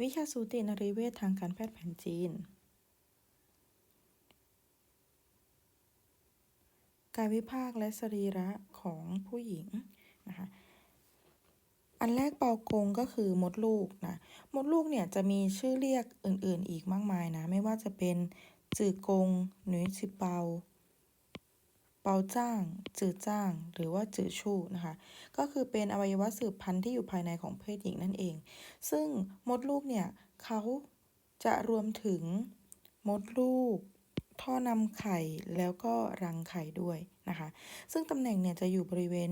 วิชาสูตินรีเวชทางการแพทย์แผนจีน กายวิภาคและสรีระของผู้หญิงนะคะอันแรกเปากงก็คือมดลูกนะมดลูกเนี่ยจะมีชื่อเรียกอื่นๆอีกมากมายนะ ไม่ว่าจะเป็นจือกงหนุยซิเปา เปาจ้าง จือจ้าง หรือว่าจือชู่นะคะ ก็คือเป็นอวัยวะสืบพันธุ์ที่อยู่ภายในของเพศหญิงนั่นเอง ซึ่งมดลูกเนี่ยเขาจะรวมถึงมดลูก ท่อนำไข่แล้วก็รังไข่ด้วยนะคะ ซึ่งตำแหน่งเนี่ยจะอยู่บริเวณ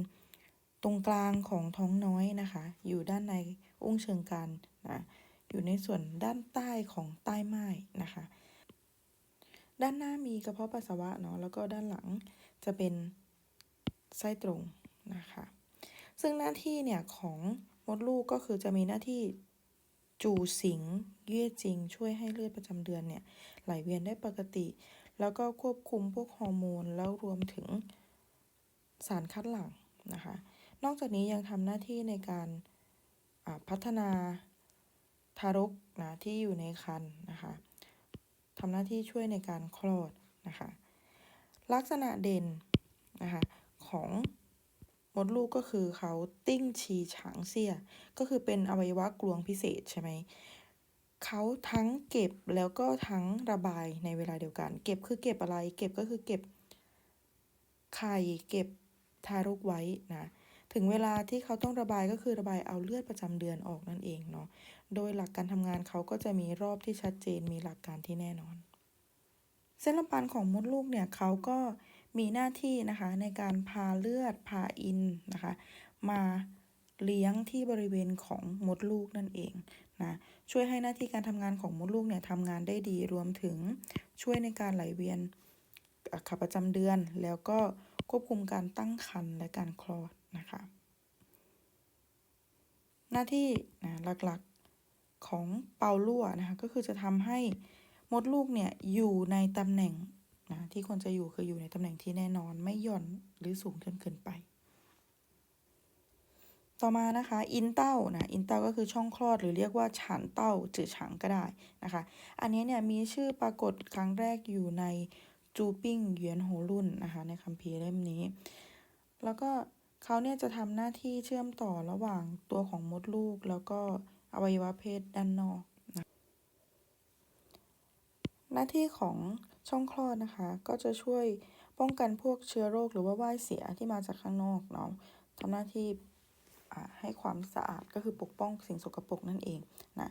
ตรงกลางของท้องน้อยนะคะ อยู่ด้านในอุ้งเชิงกรานนะอยู่ในส่วนด้านใต้ของใต้ไม้นะคะ ด้านหน้ามีกระเพาะปัสสาวะเนาะแล้วก็ด้านหลัง จะเป็นไส้ตรงนะคะ ซึ่งหน้าที่เนี่ยของมดลูกก็คือจะมีหน้าที่จูสิงเยื่อจริง ช่วยให้เลือดประจำเดือนเนี่ยไหลเวียนได้ปกติ แล้วก็ควบคุมพวกฮอร์โมน แล้วรวมถึงสารคัดหลั่งนะคะ นอกจากนี้ยังทำหน้าที่ในการพัฒนาทารกนะที่อยู่ในครรภ์นะคะทำหน้าที่ช่วยในการคลอดนะคะ ลักษณะเด่นนะคะของมดลูกก็คือเขาติ้งชีฉางเสียก็คือเป็นอวัยวะกลวงพิเศษใช่ไหมเขาทั้งเก็บแล้วก็ทั้งระบายในเวลาเดียวกัน เก็บคือเก็บอะไร เก็บก็คือเก็บไข่เก็บทารกไว้นะถึงเวลาที่เขาต้องระบายก็คือระบายเอาเลือดประจำเดือนออกนั่นเองเนาะโดยหลักการทำงานเขาก็จะมีรอบที่ชัดเจนมีหลักการที่แน่นอน เส้นลำปานของมดลูกเนี่ยเขาก็มีหน้าที่นะคะในการพาเลือดพาอินนะคะมาเลี้ยงที่บริเวณของมดลูกนั่นเองนะช่วยให้หน้าที่การทำงานของมดลูกเนี่ยทำงานได้ดีรวมถึงช่วยในการไหลเวียนขับประจำเดือน แล้วก็ควบคุมการตั้งครรภ์และการคลอดนะคะ หน้าที่นะหลักๆของเปาลั่วนะคะก็คือจะทำให้ มดลูกเนี่ยอยู่ในตำแหน่งนะที่ควรจะอยู่คืออยู่ในตำแหน่งที่แน่นอนไม่หย่อนหรือสูงจนเกินไป ต่อมานะคะอินเต้านะอินเต้าก็คือช่องคลอดหรือเรียกว่าฉานเต้าจือฉางก็ได้นะคะ อันนี้เนี่ยมีชื่อปรากฏครั้งแรกอยู่ในจูปิ้งเหวียนโหรุ่นนะคะในคัมภีร์เล่มนี้ แล้วก็เขาเนี่ยจะทำหน้าที่เชื่อมต่อระหว่างตัวของมดลูก แล้วก็อวัยวะเพศด้านนอก หน้าที่ของช่องคลอดนะคะ ก็จะช่วยป้องกันพวกเชื้อโรคหรือว่าว่ายเสียที่มาจากข้างนอกเนาะทำหน้าที่ให้ความสะอาดก็คือปกป้องสิ่งสกปรกนั่นเองนะ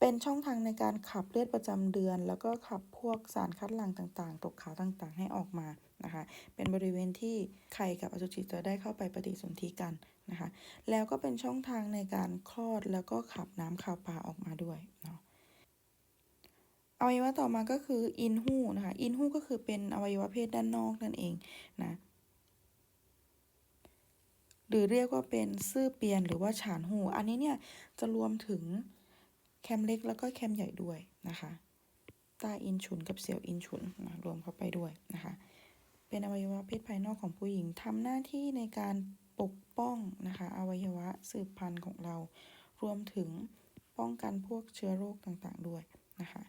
เป็นช่องทางในการขับเลือดประจำเดือน แล้วก็ขับพวกสารคัดหลั่งต่างๆ ตกขาวต่างๆ ให้ออกมานะคะ เป็นบริเวณที่ไข่กับอสุจิจะได้เข้าไปปฏิสนธิกันนะคะ แล้วก็เป็นช่องทางในการคลอดแล้วก็ขับน้ำข่าวปลาออกมาด้วยเนาะ อวัยวะต่อมาก็คืออินหูนะคะ อินหูก็คือเป็นอวัยวะเพศด้านนอกนั่นเองนะ หรือเรียกว่าเป็นซื่อเปียนหรือว่าฉานหู อันนี้เนี่ยจะรวมถึงแคมเล็กแล้วก็แคมใหญ่ด้วยนะคะตาอินฉุนกับเสี่ยวอินฉุนนะรวมเข้าไปด้วยนะคะ เป็นอวัยวะเพศภายนอกของผู้หญิงทำหน้าที่ในการปกป้องนะคะ อวัยวะสืบพันธุ์ของเรา รวมถึงป้องกันพวกเชื้อโรคต่างๆด้วยนะคะ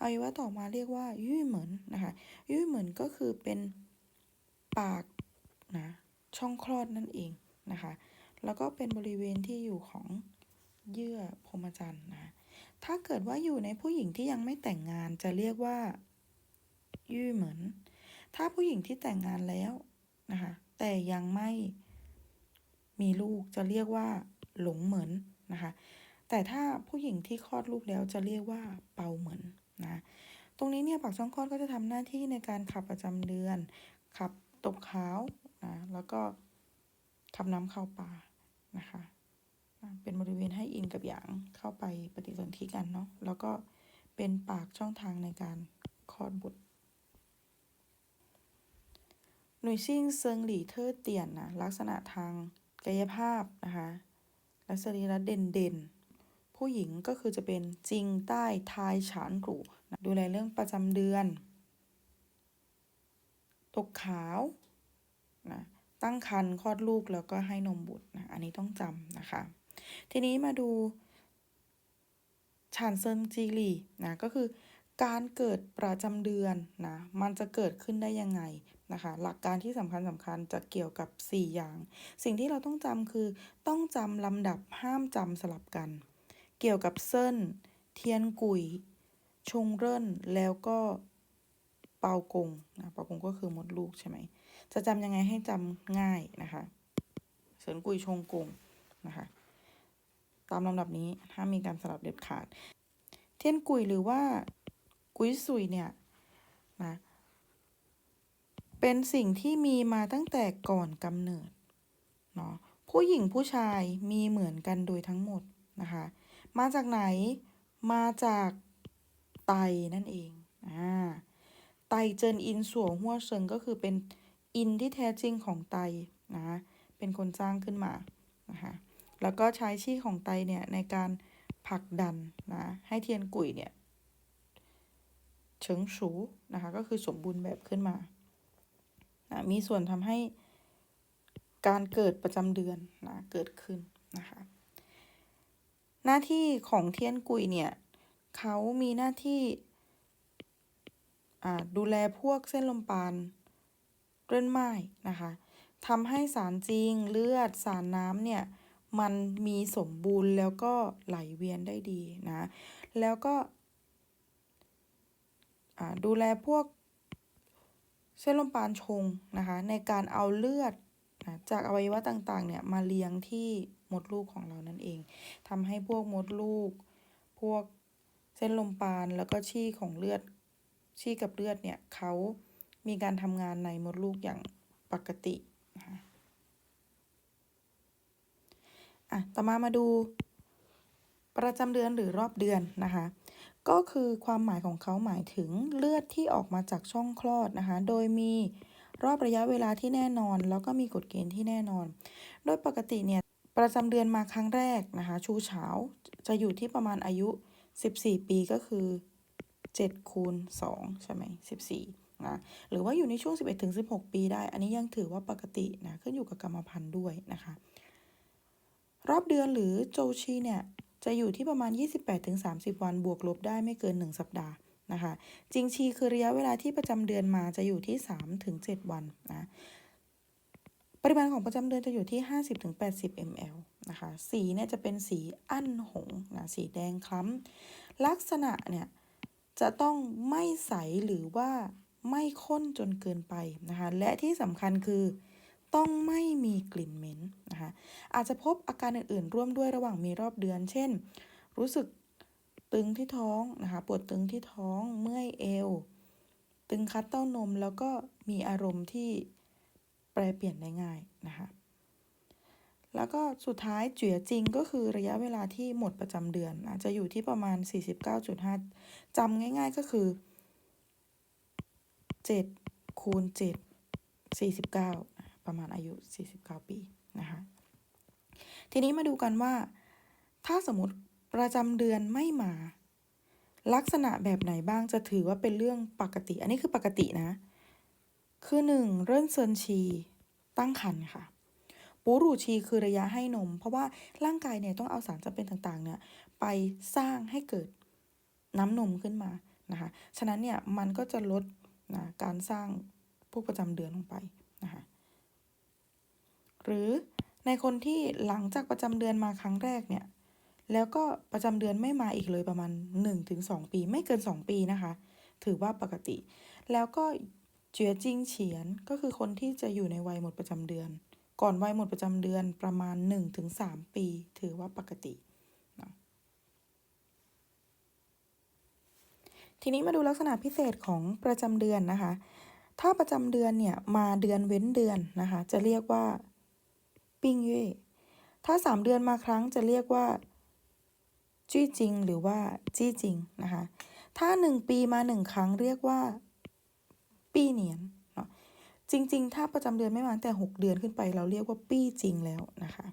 อวัยวะต่อมาเรียกว่ายุ่ยเหมือนนะคะยุ่ยเหมือนก็คือเป็นปากนะช่องคลอดนั่นเองนะคะแล้วก็เป็นบริเวณที่อยู่ของเยื่อพรมจรรย์นะถ้าเกิดว่าอยู่ในผู้หญิงที่ยังไม่แต่งงานจะเรียกว่ายุ่ยเหมือน ถ้าผู้หญิงที่แต่งงานแล้วนะคะแต่ยังไม่มีลูกจะเรียกว่าหลงเหมือนนะคะแต่ถ้าผู้หญิงที่คลอดลูกแล้วจะเรียกว่าเปาเหมือน นะตรงนี้เนี่ยปากช่องคลอดก็จะทำหน้าที่ในการขับประจำเดือน ขับตกขาวนะแล้วก็ขับน้ำเข้าปลานะคะเป็นบริเวณให้อินกับหยางเข้าไปปฏิสนธิกันเนาะแล้วก็เป็นปากช่องทางในการคลอดบุตรหน่วยซิ่งเซิงหลี่เทอเตียนนะลักษณะทางกายภาพนะคะและสรีระเด่นเด่น ผู้หญิงก็คือจะเป็นจริงใต้ทายฉานกรูดูแลเรื่องประจำเดือน ตกขาวนะตั้งครรภ์คลอดลูกแล้วก็ให้นมบุตรนะอันนี้ต้องจำนะคะ ทีนี้มาดูฉานเซินจีรีนะก็คือการเกิดประจำเดือนนะมันจะเกิดขึ้นได้ยังไงนะคะหลักการที่สำคัญสำคัญจะเกี่ยวกับ 4 อย่าง สิ่งที่เราต้องจำคือต้องจำลำดับห้ามจำสลับกัน เกี่ยวกับเส้นเทียนกุย ชงเริ่น แล้วก็เปากงนะเปากงก็คือมดลูกใช่ไหม จะจำยังไงให้จำง่ายนะคะเสินกุยชงกงนะคะ ตามลำดับนี้ถ้ามมีการสลับเด็ดขาด เทียนกุยหรือว่ากุยสุยเนี่ยนะเป็นสิ่งที่มีมาตั้งแต่ก่อนกำเนิดเนาะผู้หญิงผู้ชายมีเหมือนกันโดยทั้งหมดนะคะ มาจากไหน มาจากไตนั่นเอง อ่า ไตเจินอินสัวหัวเซิงก็คือเป็นอินที่แท้จริงของไตนะ เป็นคนสร้างขึ้นมา นะคะแล้วก็ใช้ชี่ของไตเนี่ยในการผลักดันนะ ให้เทียนกุยเนี่ยเฉิงสูนะคะ ก็คือสมบูรณ์แบบขึ้นมานะมีส่วนทำให้การเกิดประจำเดือนนะเกิดขึ้นนะคะ หน้าที่ของเทียนกุยเนี่ยเขามีหน้าที่ดูแลพวกเส้นลมปานเรื่อนไม้นะคะทำให้สารจริงเลือดสารน้ำเนี่ยมันมีสมบูรณ์แล้วก็ไหลเวียนได้ดีนะแล้วก็ดูแลพวกเส้นลมปานชงนะคะในการเอาเลือดจากอวัยวะต่างๆเนี่ยมาเลี้ยงที่ มดลูกของเรานั่นเองทำให้พวกมดลูก พวกเส้นลมปานแล้วก็ชี่ของเลือดชี่กับเลือดเนี่ยเขามีการทำงานในมดลูกอย่างปกตินะคะอะต่อมามาดู ประจำเดือนหรือรอบเดือนนะคะ ก็คือความหมายของเขาหมายถึงเลือดที่ออกมาจากช่องคลอดนะคะ โดยมีรอบระยะเวลาที่แน่นอน แล้วก็มีกฎเกณฑ์ที่แน่นอน โดยปกติเนี่ย ประจำเดือนมาครั้งแรกนะคะชูเฉาจะอยู่ที่ประมาณอายุ 14 ปีก็คือ 7 คูณ 2 ใช่ไหม14นะหรือว่าอยู่ในช่วง 11ถึง16 ปีได้ อันนี้ยังถือว่าปกตินะขึ้นอยู่กับกรรมพันธุ์ด้วยนะคะ รอบเดือนหรือโจชีเนี่ยจะอยู่ที่ประมาณ 28-30 วันบวกลบได้ไม่เกิน 1 สัปดาห์นะคะ จริงชีคือระยะเวลาที่ประจำเดือนมาจะอยู่ที่3-7วันนะ ริมาณของประจำเดือนจะอยู่ที่ 50-80 ml นะคะ สีเนี่ยจะเป็นสีอั้นหงนะสีแดงคล้ำ ลักษณะเนี่ยจะต้องไม่ใสหรือว่าไม่ข้นจนเกินไปนะคะ และที่สำคัญคือต้องไม่มีกลิ่นเหม็นนะคะ อาจจะพบอาการอื่นๆ ร่วมด้วยระหว่างมีรอบเดือน เช่น รู้สึกตึงที่ท้องนะคะ ปวดตึงที่ท้อง เมื่อยเอว ตึงคัดเต้านม แล้วก็มีอารมณ์ที่ แปรเปลี่ยนได้ง่ายนะคะแล้วก็สุดท้ายเจี๋ยจริงก็คือระยะเวลาที่หมดประจำเดือนนะจจะอยู่ที่ประมาณ 49.5จำง่าย ๆก็คือ 7 คูณ 7 49 ประมาณอายุ 49 ปีนะคะทีนี้มาดูกันว่า ถ้าสมมติประจำเดือนไม่มา ลักษณะแบบไหนบ้างจะถือว่าเป็นเรื่องปกติ อันนี้คือปกตินะ คือ 1. เริ่มเซินชีตั้งครรภ์ค่ะปูรูชีคือระยะให้นม เพราะว่าร่างกายเนี่ยต้องเอาสารจำเป็นต่างๆเนี่ยไปสร้างให้เกิดน้ำนมขึ้นมานะคะฉะนั้นเนี่ยมันก็จะลดนะการสร้างพวกประจำเดือนลงไปนะคะหรือในคนที่หลังจากประจำเดือนมาครั้งแรกเนี่ยแล้วก็ประจำเดือนไม่มาอีกเลยประมาณ 1-2 ปี ไม่เกิน 2 ปีนะคะ ถือว่าปกติ แล้วก็ เจียจิงเฉียนก็คือคนที่จะอยู่ในวัยหมดประจำเดือน ก่อนวัยหมดประจำเดือนประมาณ 1-3 ปี ถือว่าปกตินะทีนี้มาดูลักษณะพิเศษของประจำเดือนนะคะ ถ้าประจำเดือนเนี่ยมาเดือนเว้นเดือนนะคะ จะเรียกว่าปิ้งเย่ถ้า 3 เดือนมาครั้งจะเรียกว่าจี้จริงหรือว่าจี้จริงนะคะ ถ้า 1 ปีมา 1 ครั้งเรียกว่า ปี้เนียนเนาะจริง ๆ ถ้าประจำเดือนไม่มาแต่ 6 เดือนขึ้นไป เราเรียกว่าปี้จริงแล้วนะคะ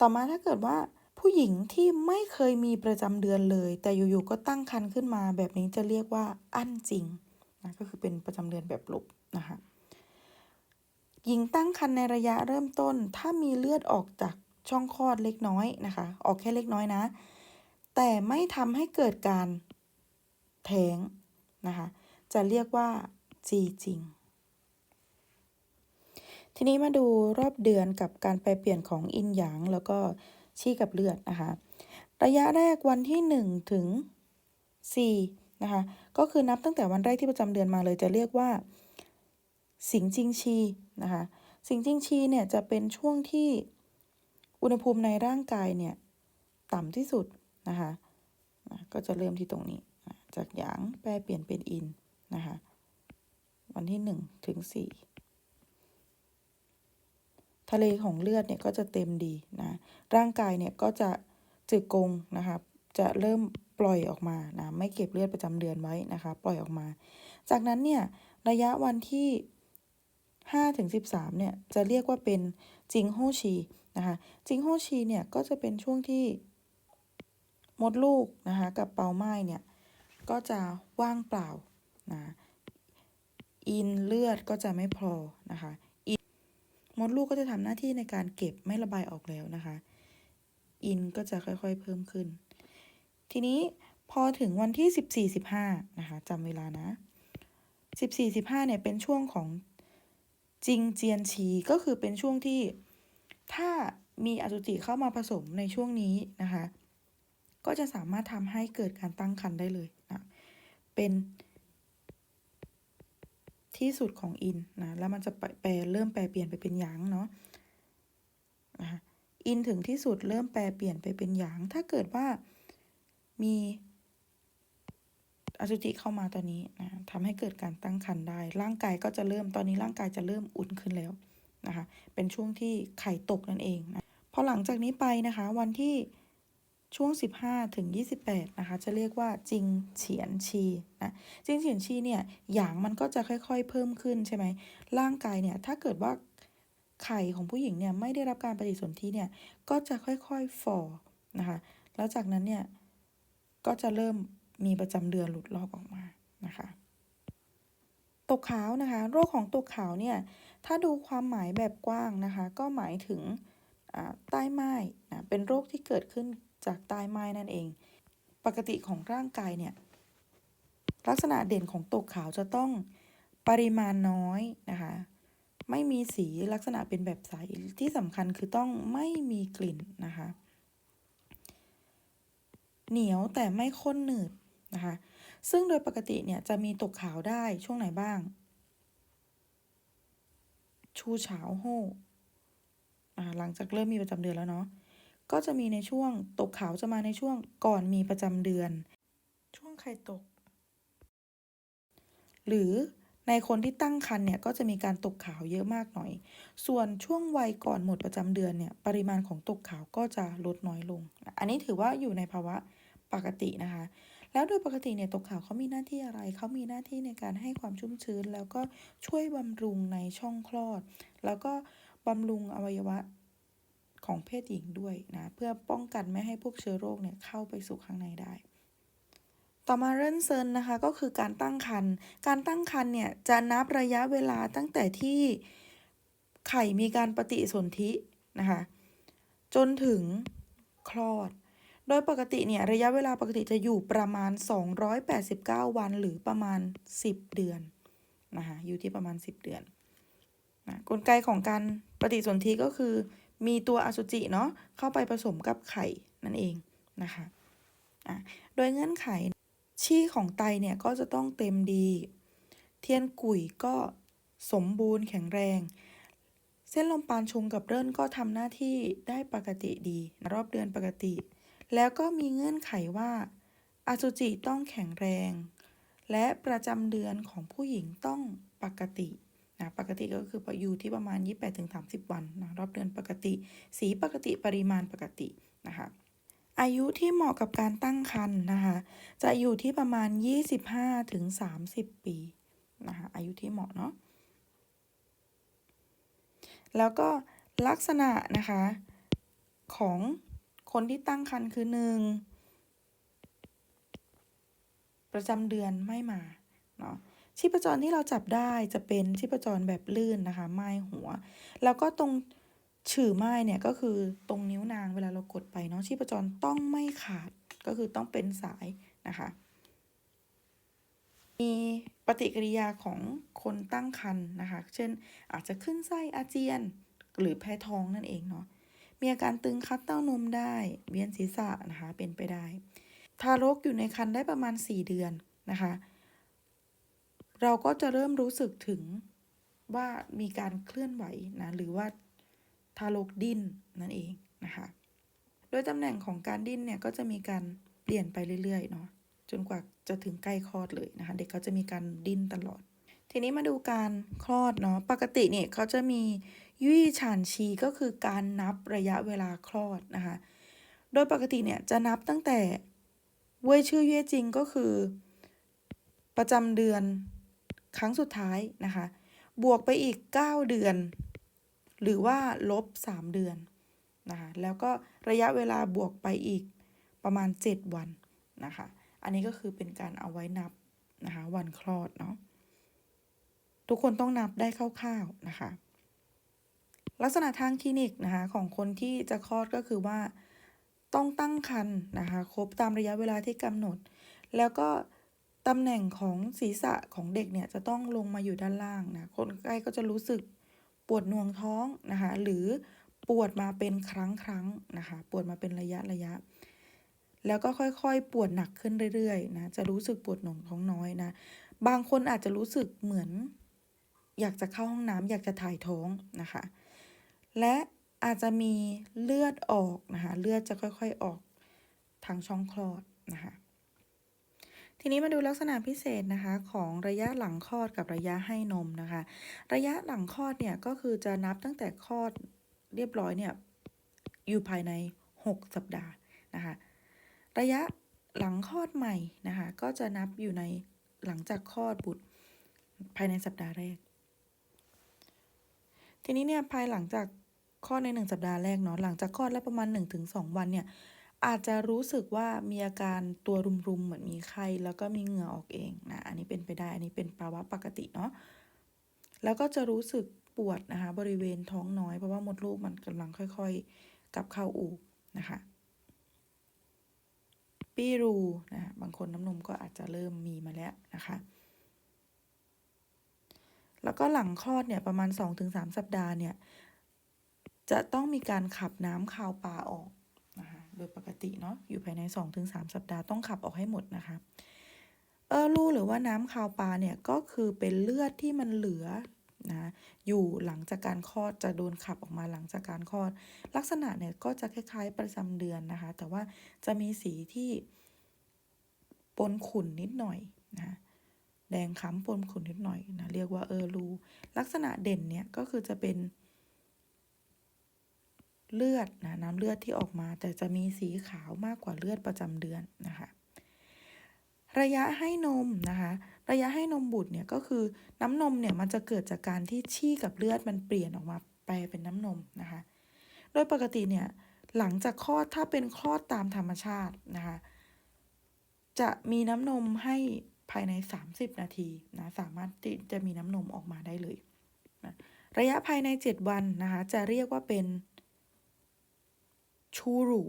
ต่อมาถ้าเกิดว่าผู้หญิงที่ไม่เคยมีประจำเดือนเลย แต่อยู่ๆก็ตั้งครรภ์ขึ้นมาแบบนี้จะเรียกว่าอั้นจริงนะก็คือเป็นประจำเดือนแบบลบนะคะหญิงตั้งครรภ์ในระยะเริ่มต้น ถ้ามีเลือดออกจากช่องคลอดเล็กน้อยนะคะ ออกแค่เล็กน้อยนะ แต่ไม่ทำให้เกิดการแท้งนะคะ จะเรียกว่าจีจริง ทีนี้มาดูรอบเดือนกับการแปเปลี่ยนของอินหยางแล้วก็ชี่กับเลือดนะคะ ระยะแรกวันที่ 1 ถึง 4 นะคะ ก็คือนับตั้งแต่วันแรกที่ประจำเดือนมาเลยจะเรียกว่า สิงจิงชีนะคะ สิงจิงชีเนี่ยจะเป็นช่วงที่อุณหภูมิในร่างกายเนี่ยต่ำที่สุด นะคะนะก็จะเริ่มที่ตรงนี้นะจากหยางแปรเปลี่ยนเป็นอินนะคะ วันที่1ถึง4ทะเลของเลือดเนี่ยก็จะเต็มดีนะ ร่างกายเนี่ยก็จะจึกกงนะคะจะเริ่มปล่อยออกมานะไม่เก็บเลือดประจำเดือนไว้นะคะ ปล่อยออกมา จากนั้นเนี่ยระยะวันที่5ถึง13เนี่ยจะเรียกว่าเป็นจิงโฮชีนะคะจิงโฮชีเนี่ยก็จะเป็นช่วงที่ มดลูกนะคะกับเปาไม้เนี่ยก็จะว่างเปล่านะอินเลือดก็จะไม่พอนะคะอินมดลูกก็จะทำหน้าที่ในการเก็บไม่ระบายออกแล้วนะคะ อินก็จะค่อยๆเพิ่มขึ้น ทีนี้พอถึงวันที่ 14 15นะคะจำเวลานะ 14 15เนี่ยเป็นช่วงของจิงเจียนชีก็คือเป็นช่วงที่ถ้ามีอสุจิเข้ามาผสมในช่วงนี้นะคะ ก็จะสามารถทำให้เกิดการตั้งครรภ์ได้เลยนะเป็นที่สุดของอินนะแล้วมันจะแปลเริ่มแปลเปลี่ยนไปเป็นหยางเนาะนะอินถึงที่สุดเริ่มแปลเปลี่ยนไปเป็นหยาง ถ้าเกิดว่ามีอสุจิเข้ามาตอนนี้นะทำให้เกิดการตั้งครรภ์ได้ ร่างกายก็จะเริ่มตอนนี้ร่างกายจะเริ่มอุ่นขึ้นแล้วนะคะ เป็นช่วงที่ไข่ตกนั่นเองนะพอหลังจากนี้ไปนะคะ วันที่ ช่วง 15 ถึง 28 นะคะ จะเรียกว่าจิงเฉียนชีนะจิงเฉียนชีเนี่ยหยางมันก็จะค่อยๆ เพิ่มขึ้นใช่ไหมร่างกายเนี่ยถ้าเกิดว่าไข่ของผู้หญิงเนี่ยไม่ได้รับการปฏิสนธิเนี่ยก็จะค่อยๆฝ่อนะคะแล้วจากนั้นเนี่ยก็จะเริ่มมีประจำเดือนหลุดลอกออกมานะคะตกขาวนะคะโรคของตกขาวเนี่ยถ้าดูความหมายแบบกว้างนะคะ ก็หมายถึงใต้ไม้นะเป็นโรคที่เกิดขึ้น จากใต้ไม้นั่นเอง ปกติของร่างกายเนี่ย ลักษณะเด่นของตกขาวจะต้องปริมาณน้อยนะคะ ไม่มีสีลักษณะเป็นแบบใส ที่สำคัญคือต้องไม่มีกลิ่นนะคะ เหนียวแต่ไม่ข้นหนืดนะคะ ซึ่งโดยปกติเนี่ยจะมีตกขาวได้ช่วงไหนบ้าง ชูเฉาโฮหลังจากเริ่มมีประจำเดือนแล้วเนาะ ก็จะมีในช่วงตกขาวจะมาในช่วงก่อนมีประจำเดือน ช่วงไข่ตก หรือในคนที่ตั้งครรภ์เนี่ยก็จะมีการตกขาวเยอะมากหน่อย ส่วนช่วงวัยก่อนหมดประจำเดือนเนี่ยปริมาณของตกขาวก็จะลดน้อยลง อันนี้ถือว่าอยู่ในภาวะปกตินะคะ แล้วโดยปกติเนี่ยตกขาวเขามีหน้าที่อะไร เขามีหน้าที่ในการให้ความชุ่มชื้น แล้วก็ช่วยบำรุงในช่องคลอด แล้วก็บำรุงอวัยวะ ของเพศหญิงด้วยนะ เพื่อป้องกันไม่ให้พวกเชื้อโรคเนี่ยเข้าไปสู่ข้างในได้ ต่อมาเริ่นเซนนะคะ ก็คือการตั้งครรภ์การตั้งครรภ์เนี่ยจะนับระยะเวลาตั้งแต่ที่ไข่มีการปฏิสนธินะคะจนถึงคลอด โดยปกติเนี่ยระยะเวลาปกติจะอยู่ประมาณ 289 วันหรือประมาณ 10 เดือนนะคะอยู่ที่ประมาณ 10 เดือนนะกลไกของการปฏิสนธิก็คือ มีตัวอสุจิเนาะเข้าไปผสมกับไข่นั่นเองนะคะอะโดยเงื่อนไขชี่ของไตเนี่ยก็จะต้องเต็มดี เทียนกุ๋ยก็สมบูรณ์แข็งแรง เส้นลมปานชุมกับเริ่นก็ทำหน้าที่ได้ปกติดี รอบเดือนปกติ แล้วก็มีเงื่อนไขว่าอสุจิต้องแข็งแรง และประจำเดือนของผู้หญิงต้องปกติ นะปกติก็คืออยู่ที่ประมาณ 28-30 วันนะรอบเดือนปกติ สีปกติปริมาณปกตินะคะอายุที่เหมาะกับการตั้งครรภ์นะคะจะอยู่ที่ประมาณ 25-30 ปีนะคะอายุที่เหมาะเนาะแล้วก็ลักษณะนะคะของคนที่ตั้งครรภ์คือหนึ่งประจำเดือนไม่มาเนาะ ชีพจรที่เราจับได้จะเป็นชีพจรแบบลื่นนะคะไม้หัว แล้วก็ตรงฉื่อไม้เนี่ยก็คือตรงนิ้วนางเวลาเรากดไปเนาะชีพจรต้องไม่ขาดก็คือต้องเป็นสายนะคะมีปฏิกิริยาของคนตั้งครรภ์นะคะ เช่นอาจจะขึ้นไส้อาเจียน หรือแพ้ท้องนั่นเองเนาะ มีอาการตึงคัดเต้านมได้ เวียนศีรษะนะคะเป็นไปได้ ทารกอยู่ในครรภ์ได้ประมาณ 4 เดือนนะคะ เราก็จะเริ่มรู้สึกถึงว่ามีการเคลื่อนไหวนะหรือว่าทารกดิ้นนั่นเองนะคะโดยตำแหน่งของการดิ้นเนี่ยก็จะมีการเปลี่ยนไปเรื่อยๆเนาะจนกว่าจะถึงใกล้คลอดเลยนะคะเด็กเขาจะมีการดิ้นตลอด ทีนี้มาดูการคลอดเนาะปกติเนี่ยเขาจะมียี่ฉานชีก็คือการนับระยะเวลาคลอดนะคะโดยปกติเนี่ยจะนับตั้งแต่เว่ยชื่อเย่จริงก็คือ ประจำเดือน ครั้งสุดท้ายนะคะ บวกไปอีก 9 เดือน หรือว่าลบ 3 เดือนนะคะแล้วก็ระยะเวลาบวกไปอีกประมาณ 7 วันนะคะ อันนี้ก็คือเป็นการเอาไว้นับนะคะวันคลอดเนาะทุกคนต้องนับได้คร่าวๆนะคะ ลักษณะทางคลินิกนะคะของคนที่จะคลอดก็คือว่าต้องตั้งครรภ์นะคะครบตามระยะเวลาที่กำหนด แล้วก็ ตำแหน่งของศีรษะของเด็กเนี่ยจะต้องลงมาอยู่ด้านล่างนะ คนไข้ก็จะรู้สึกปวดหน่วงท้องนะคะหรือปวดมาเป็นครั้งครั้งนะคะ ปวดมาเป็นระยะระยะ แล้วก็ค่อยๆ ปวดหนักขึ้นเรื่อยๆนะจะรู้สึกปวดหน่วงท้องน้อยนะ บางคนอาจจะรู้สึกเหมือน อยากจะเข้าห้องน้ำอยากจะถ่ายท้องนะคะ และอาจจะมีเลือดออกนะคะเลือดจะค่อยๆออกทางช่องคลอดนะคะ ทีนี้มาดูลักษณะพิเศษนะคะของระยะหลังคลอดกับระยะให้นมนะคะ ระยะหลังคลอดเนี่ยก็คือจะนับตั้งแต่คลอดเรียบร้อยเนี่ยอยู่ภายใน 6 สัปดาห์นะคะ ระยะหลังคลอดใหม่นะคะก็จะนับอยู่ในหลังจากคลอดบุตรภายในสัปดาห์แรก ทีนี้เนี่ยภายหลังจากคลอดในหนึ่งสัปดาห์แรกเนาะหลังจากคลอดแล้วประมาณ 1-2 วันเนี่ย อาจจะรู้สึกว่ามีอาการตัวรุมๆ เหมือนมีไข้แล้วก็มีเหงื่อออกเองนะ อันนี้เป็นไปได้ อันนี้เป็นภาวะปกติเนาะ แล้วก็จะรู้สึกปวดนะคะ บริเวณท้องน้อยเพราะว่ามดลูกมันกำลังค่อยๆกลับเข้าอู่นะคะ ปีรูนะบางคนน้ำนมก็อาจจะเริ่มมีมาแล้วนะคะ แล้วก็หลังคลอดเนี่ยประมาณ 2-3 สัปดาห์เนี่ยจะต้องมีการขับน้ำคาวปลาออก โดยปกติเนาะอยู่ภายใน 2-3 สัปดาห์ต้องขับออกให้หมดนะคะเออรูหรือว่าน้ำคาวปลาเนี่ยก็คือเป็นเลือดที่มันเหลือนะอยู่หลังจากการคลอดจะโดนขับออกมาหลังจากการคลอด ลักษณะเนี่ยก็จะคล้ายๆประจำเดือนนะคะ แต่ว่าจะมีสีที่ปนขุ่นนิดหน่อยนะแดงค้ำปนขุ่นนิดหน่อยนะเรียกว่าเออรูลักษณะเด่นเนี่ยก็คือจะเป็น เลือดนะน้ำเลือดที่ออกมาแต่จะมีสีขาวมากกว่าเลือดประจำเดือนนะคะระยะให้นมนะคะระยะให้นมบุตรเนี่ยก็คือน้ำนมเนี่ยมันจะเกิดจากการที่ชี่กับเลือดมันเปลี่ยนออกมาแปลเป็นน้ำนมนะคะโดยปกติเนี่ยหลังจากคลอดถ้าเป็นคลอดตามธรรมชาตินะคะจะมีน้ำนมให้ภายใน 30 นาทีนะสามารถจะมีน้ำนมออกมาได้เลยนะระยะภายใน 7 วันนะคะจะเรียกว่าเป็น ชูรู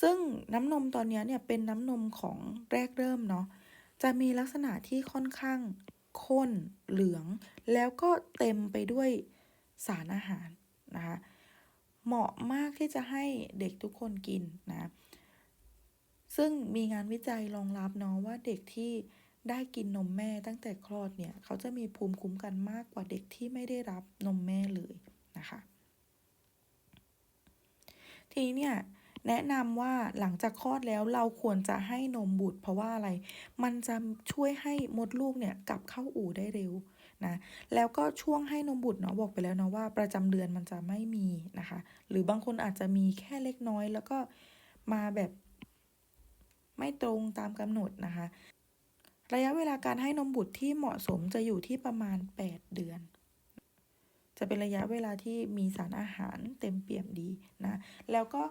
ซึ่งน้ำนมตอนนี้เนี่ยเป็นน้ำนมของแรกเริ่มเนาะจะมีลักษณะที่ค่อนข้างข้นเหลือง แล้วก็เต็มไปด้วยสารอาหารนะคะเหมาะมากที่จะให้เด็กทุกคนกินนะซึ่งมีงานวิจัยรองรับเนาะว่าเด็กที่ได้กินนมแม่ตั้งแต่คลอดเนี่ย เขาจะมีภูมิคุ้มกันมากกว่าเด็กที่ไม่ได้รับนมแม่เลยนะคะ ทีเนี่ยแนะนำว่าหลังจากคลอดแล้วเราควรจะให้นมบุตร เพราะว่าอะไร มันจะช่วยให้มดลูกเนี่ยกลับเข้าอู่ได้เร็วนะแล้วก็ช่วงให้นมบุตรเนาะบอกไปแล้วเนาะว่าประจำเดือนมันจะไม่มีนะคะ หรือบางคนอาจจะมีแค่เล็กน้อยแล้วก็มาแบบไม่ตรงตามกำหนดนะคะ ระยะเวลาการให้นมบุตรที่เหมาะสมจะอยู่ที่ประมาณ 8 เดือน จะเป็นระยะเวลาที่มีสารอาหารเต็มเปี่ยมดีนะ แล้วก็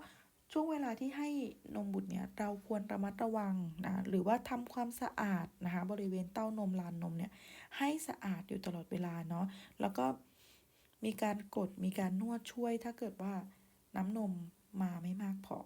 ช่วงเวลาที่ให้นมบุตรเนี่ยเราควรระมัดระวังนะหรือว่าทำความสะอาดนะคะบริเวณเต้านมลานนมเนี่ยให้สะอาดอยู่ตลอดเวลาเนาะแล้วก็มีการกดมีการนวดช่วยถ้าเกิดว่าน้ำนมมาไม่มากพอ